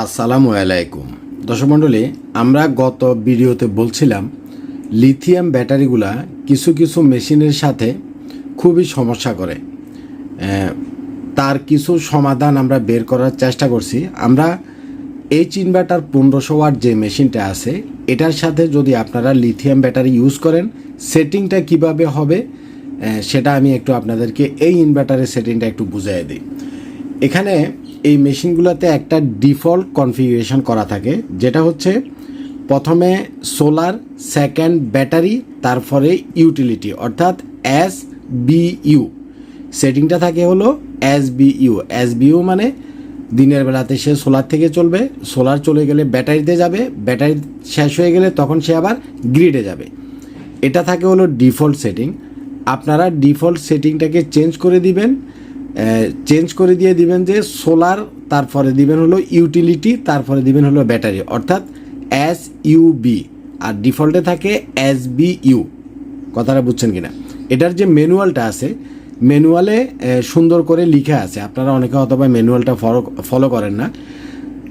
আসসালামু আলাইকুম। দর্শক মণ্ডলী, আমরা গত ভিডিওতে বলছিলাম, লিথিয়াম ব্যাটারিগুলা কিছু কিছু মেশিনের সাথে খুবই সমস্যা করে। তার কিছু সমাধান আমরা বের করার চেষ্টা করছি। আমরা এইচ ইনভার্টার পনেরোশো ওয়াট যে মেশিনটা আছে, এটার সাথে যদি আপনারা লিথিয়াম ব্যাটারি ইউজ করেন সেটিংটা কীভাবে হবে সেটা আমি একটু আপনাদেরকে এই ইনভার্টারের সেটিংটা একটু বুঝিয়ে দিই। এখানে এই মেশিনগুলোতে একটা ডিফল্ট কনফিগারেশন করা থাকে, যেটা হচ্ছে প্রথমে সোলার, সেকেন্ড ব্যাটারি, তারপরে ইউটিলিটি, অর্থাৎ এস বি ইউ। সেটিংটা থাকে হলো S B U. S B U মানে দিনের বেলাতে সে সোলার থেকে চলবে, সোলার চলে গেলে ব্যাটারিতে যাবে, ব্যাটারি শেষ হয়ে গেলে তখন সে আবার গ্রিডে যাবে। এটা থাকে হলো ডিফল্ট সেটিং। আপনারা ডিফল্ট সেটিংটাকে চেঞ্জ করে দিবেন চেঞ্জ করে দিয়ে দিবেন যে সোলার, তারপরে দিবেন হলো ইউটিলিটি, তারপরে দিবেন হলো ব্যাটারি। অর্থাৎ এস ইউ বি। আর ডিফল্টে থাকে এস বি ইউ। কথাটা বুঝছেন কিনা? এটার যে ম্যানুয়ালটা আছে, ম্যানুয়ালে সুন্দর করে লিখা আছে। আপনারা অনেকে অথবা ম্যানুয়ালটা ফলো ফলো করেন না।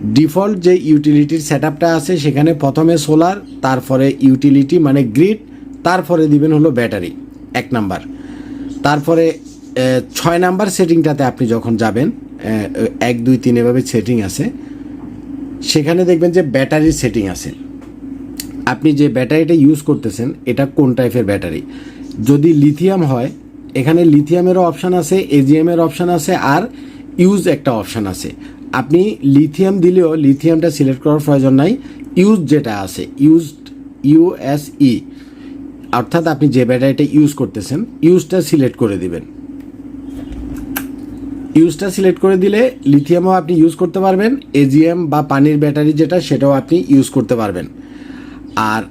ডিফল্ট যে ইউটিলিটির সেট আছে, সেখানে প্রথমে সোলার, তারপরে ইউটিলিটি মানে গ্রিড, তারপরে দিবেন হলো ব্যাটারি। এক নাম্বার। তারপরে ছয় নাম্বার সেটিংটাতে আপনি যখন যাবেন এক, দুই, তিন এভাবে সেটিং আছে, সেখানে দেখবেন যে ব্যাটারির সেটিং আছে। আপনি যে ব্যাটারিটা ইউজ করতেছেন, এটা কোন টাইপের ব্যাটারি? যদি লিথিয়াম হয়, এখানে লিথিয়ামেরও অপশান আছে এজিএমের অপশান আছে, আর ইউজ একটা অপশান আছে। আপনি লিথিয়াম দিলেও লিথিয়ামটা সিলেক্ট করার প্রয়োজন নাই ইউজ যেটা আছে ইউজ ইউএসই অর্থাৎ আপনি যে ব্যাটারিটা ইউজ করতেছেন ইউজটা সিলেক্ট করে দিবেন। ইউজটা সিলেক্ট করে দিলে লিথিয়ামও আপনি ইউজ করতে পারবেন এজিএম বা পানির ব্যাটারি যেটা সেটাও আপনি ইউজ করতে পারবেন। আর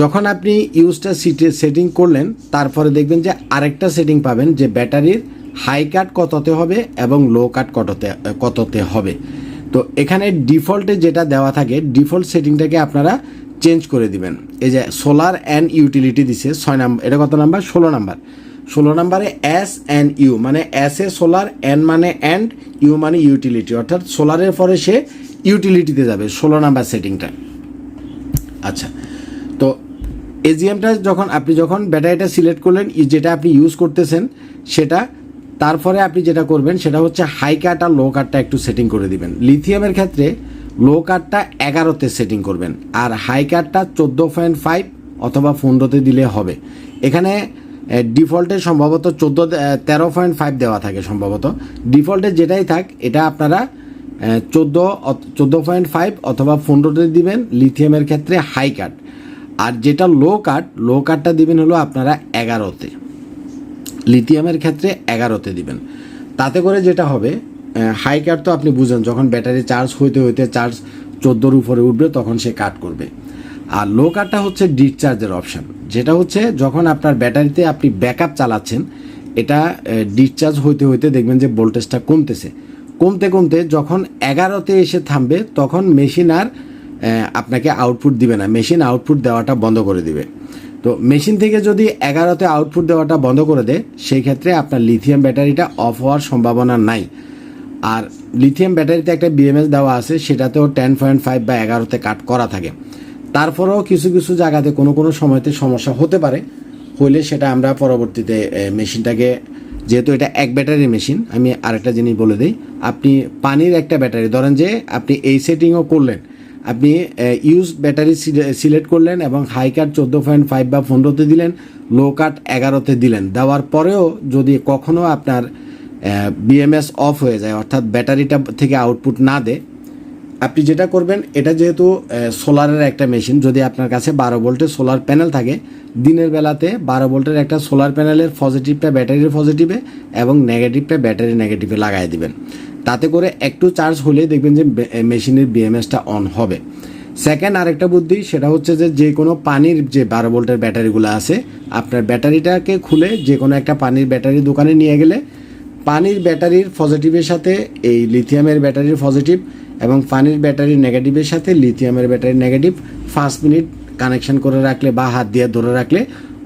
যখন আপনি ইউজটা সিটে সেটিং করলেন, তারপরে দেখবেন যে আরেকটা সেটিং পাবেন যে ব্যাটারির হাই কাট কততে হবে এবং লো কাট কততে কততে হবে। তো এখানে ডিফল্টে যেটা দেওয়া থাকে, ডিফল্ট সেটিংটাকে আপনারা চেঞ্জ করে দিবেন। এই যে সোলার অ্যান্ড ইউটিলিটি দিছে, ছয় নাম্বার এটা কত নাম্বার? ষোলো নাম্বার। ষোলো নাম্বারে এস অ্যান্ড ইউ মানে এস এ সোলার এন মানে অ্যান্ড ইউ মানে ইউটিলিটি অর্থাৎ সোলারের পরে সে ইউটিলিটিতে যাবে, ষোলো নাম্বার সেটিংটা আচ্ছা তো এজিএমটা যখন, আপনি যখন ব্যাটারিটা সিলেক্ট করলেন যেটা আপনি ইউজ করতেছেন, সেটা, তারপরে আপনি যেটা করবেন, সেটা হচ্ছে হাই কাট আর লো কাটটা একটু সেটিং করে দিবেন। লিথিয়ামের ক্ষেত্রে লো কাটটা এগারোতে সেটিং করবেন, আর হাই কাটটা চোদ্দ পয়েন্ট ফাইভ অথবা পনেরোতে দিলে হবে। এখানে ডিফল্টে সম্ভবত চোদ্দ তেরো পয়েন্ট ফাইভ দেওয়া থাকে সম্ভবত। ডিফল্টে যেটাই থাক, এটা আপনারা চোদ্দ চোদ্দ পয়েন্ট ফাইভ অথবা পনেরোতে দিবেন লিথিয়ামের ক্ষেত্রে হাই কাট আর যেটা লো কাট লো কাটটা দিবেন হলো আপনারা এগারোতে। লিথিয়ামের ক্ষেত্রে এগারোতে দিবেন। তাতে করে যেটা হবে হাই কাট তো আপনি বুঝেন, যখন ব্যাটারি চার্জ হইতে হইতে চার্জ চোদ্দোর উপরে উঠবে, তখন সে কাট করবে। আর লো কাটটা হচ্ছে ডিসচার্জের অপশান যেটা হচ্ছে যখন আপনার ব্যাটারিতে আপনি ব্যাকআপ চালাচ্ছেন, এটা ডিসচার্জ হইতে হইতে দেখবেন যে ভোল্টেজটা কমতেছে। কমতে কমতে যখন এগারোতে এসে থামবে, তখন মেশিন আর আপনাকে আউটপুট দিবে না। মেশিন আউটপুট দেওয়াটা বন্ধ করে দিবে। তো মেশিন থেকে যদি এগারোতে আউটপুট দেওয়াটা বন্ধ করে দেয়, সেই ক্ষেত্রে আপনার লিথিয়াম ব্যাটারিটা অফ হওয়ার সম্ভাবনা নাই। আর লিথিয়াম ব্যাটারিতে একটা বিএমএস দেওয়া আছে, সেটাতেও টেন পয়েন্ট ফাইভ বা এগারোতে কাট করা থাকে। তারপরেও কিছু কিছু জায়গাতে কোনো কোনো সময়তে সমস্যা হতে পারে। হলে সেটা আমরা পরবর্তীতে মেশিনটাকে, যেহেতু এটা এক ব্যাটারি মেশিন, আমি আরেকটা জিনিস বলে দিই। আপনি পানির একটা ব্যাটারি, ধরেন যে আপনি এই সেটিংও করলেন। আপনি ইউজ ব্যাটারি সিলেক্ট করলেন এবং হাই কাট চোদ্দ পয়েন্ট ফাইভ বা পনেরোতে দিলেন লো কাট এগারোতে দিলেন। দেওয়ার পরেও যদি কখনও আপনার বিএমএস অফ হয়ে যায়, অর্থাৎ ব্যাটারিটা থেকে আউটপুট না দেয় আপনি যেটা করবেন, এটা যেহেতু সোলারের একটা মেশিন, যদি আপনার কাছে বারো ভোল্টের সোলার প্যানেল থাকে, দিনের বেলাতে বারো ভোল্টের একটা সোলার প্যানেলের পজিটিভটা ব্যাটারির পজিটিভে এবং নেগেটিভটা ব্যাটারি নেগেটিভে লাগাই দিবেন। তাতে করে একটু চার্জ হলে দেখবেন যে মেশিনের বিএমএসটা অন হবে। সেকেন্ড আরেকটা বুদ্ধি, সেটা হচ্ছে যে যে কোনো পানির যে বারো ভোল্টের ব্যাটারিগুলো আছে, আপনার ব্যাটারিটাকে খুলে যে কোনো একটা পানির ব্যাটারি দোকানে নিয়ে গেলে, পানির ব্যাটারির পজিটিভের সাথে এই লিথিয়ামের ব্যাটারির পজিটিভ এবং পানির ব্যাটারি নেগেটিভের সাথে লিথিয়ামের ব্যাটারি নেগেটিভ পাঁচ মিনিট কানেকশন করে রাখলে বা হাত দিয়ে ধরে রাখলে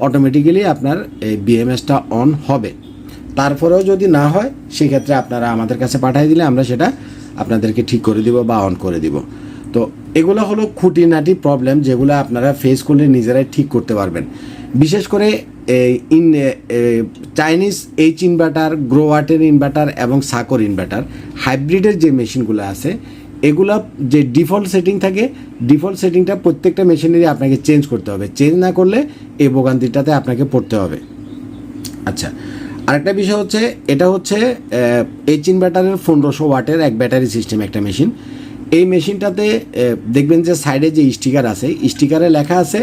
অটোমেটিক্যালি আপনার এই বিএমএসটা অন হবে। তারপরেও যদি না হয়, সেক্ষেত্রে আপনারা আমাদের কাছে পাঠিয়ে দিলে আমরা সেটা আপনাদেরকে ঠিক করে দিব বা অন করে দিব। তো এগুলো হলো খুঁটিনাটি প্রবলেম যেগুলো আপনারা ফেস করলে নিজেরাই ঠিক করতে পারবেন। বিশেষ করে এই ইন চাইনিজ এইচ ইনভার্টার গ্রোয়াটের ইনভার্টার এবং সাকর ইনভার্টার হাইব্রিডের যে মেশিনগুলো আছে এগুলা যে ডিফল্ট সেটিং থাকে, ডিফল্ট সেটিংটা প্রত্যেকটা মেশিনেরই আপনাকে চেঞ্জ করতে হবে। চেঞ্জ না করলে এই ভোগান্তিটাতে আপনাকে পড়তে হবে। আচ্ছা আরেকটা বিষয় হচ্ছে, এটা হচ্ছে এইচ ইনভার্টারের পনেরোশো ওয়াটের এক ব্যাটারি সিস্টেম একটা মেশিন এই মেশিনটাতে দেখবেন যে সাইডে যে স্টিকার আছে স্টিকারে লেখা আছে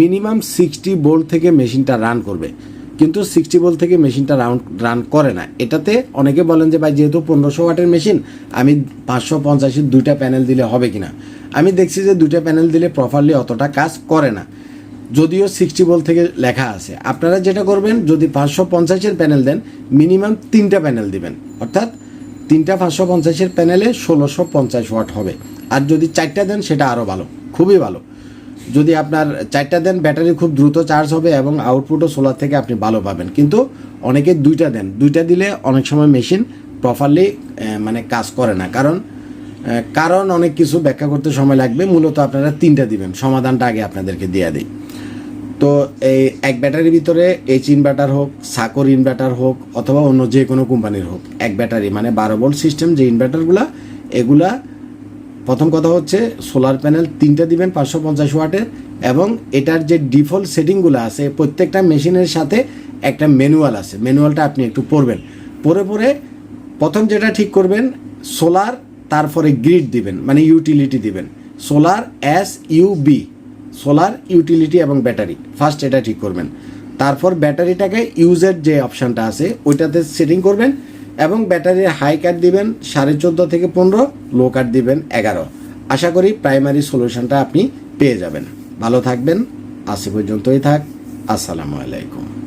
মিনিমাম সিক্সটি বোল্ট থেকে মেশিনটা রান করবে। কিন্তু সিক্সটি বোল্ট থেকে মেশিনটা রাউন্ড রান করে না। এটাতে অনেকে বলেন যে, ভাই, যেহেতু পনেরোশো ওয়াটের মেশিন আমি পাঁচশো পঞ্চাশের দুইটা প্যানেল দিলে হবে কিনা? আমি দেখছি যে, দুইটা প্যানেল দিলে প্রপারলি অতটা কাজ করে না। যদিও সিক্সটি বল থেকে লেখা আছে। আপনারা যেটা করবেন, যদি পাঁচশো পঞ্চাশের প্যানেল দেন মিনিমাম তিনটা প্যানেল দিবেন। অর্থাৎ তিনটা পাঁচশো পঞ্চাশের প্যানেলে ষোলোশো পঞ্চাশ ওয়াট হবে। আর যদি চারটা দেন, সেটা আরও ভালো। খুবই ভালো। যদি আপনার চারটা দেন, ব্যাটারি খুব দ্রুত চার্জ হবে এবং আউটপুটও সোলার থেকে আপনি ভালো পাবেন। কিন্তু অনেকে দুইটা দেন। দুইটা দিলে অনেক সময় মেশিন প্রপারলি মানে কাজ করে না। কারণ কারণ অনেক কিছু ব্যাখ্যা করতে সময় লাগবে। মূলত আপনারা তিনটা দিবেন। সমাধানটা আগে আপনাদেরকে দিয়ে দিই। তো এই এক ব্যাটারির ভিতরে এইচ ইনভার্টার হোক সাকর ইনভার্টার হোক, অথবা অন্য যে কোনো কোম্পানির হোক, এক ব্যাটারি মানে বারো ভোল্ট সিস্টেম যে ইনভার্টারগুলা এগুলা প্রথম কথা হচ্ছে সোলার প্যানেল তিনটা দিবেন, পাঁচশো পঞ্চাশ ওয়াটের, এবং এটার যে ডিফল্ট সেটিংগুলো আছে, প্রত্যেকটা মেশিনের সাথে একটা ম্যানুয়াল আছে। ম্যানুয়ালটা আপনি একটু পড়বেন। পরে পরে প্রথম যেটা ঠিক করবেন সোলার তারপরে গ্রিড দিবেন মানে ইউটিলিটি দিবেন। Solar S U B solar utility এবং ব্যাটারি ফার্স্ট এটা ঠিক করবেন। তারপর ব্যাটারিটাকে ইউজের যে অপশানটা আছে, ওইটাতে সেটিং করবেন। এবং ব্যাটারির হাই কাট দিবেন, সাড়ে চোদ্দ থেকে পনেরো লো কাট দিবেন, এগারো। আশা করি প্রাইমারি সলিউশনটা আপনি পেয়ে যাবেন। ভালো থাকবেন। আসি পর্যন্তই থাক। আসসালামু আলাইকুম।